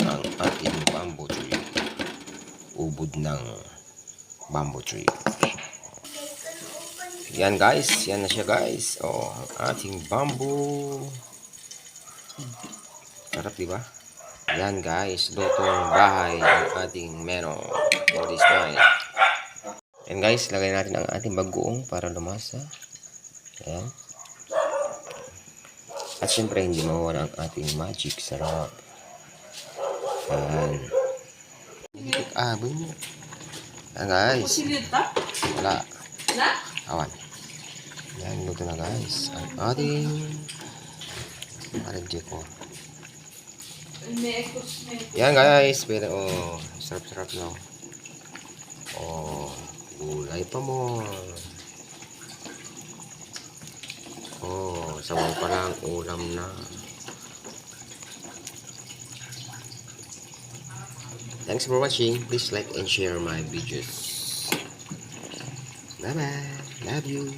ang ating bamboo tree. Ubod ng bamboo tree. Yan guys, yan na siya guys. Oh, ang ating bamboo. Sarap di ba? Yan guys, lutong bahay ang ating meno for this night. And guys, lagay natin ang ating bagoong para lumasa. Ayan. At syempre, hindi mawala ang ating magic sarap. Ayan. Ah, bunyi. Ayan guys. Sinita? Wala. Na? Awan. Yan, luto na guys. Ang ating Parang ko. May ekos, may Yan guys, pero oh, sarap-sarap na. Oh, gulay pa mo. Oh, sabaw pa lang, ulam na. Thanks for watching. Please like and share my videos. Bye-bye. Love you.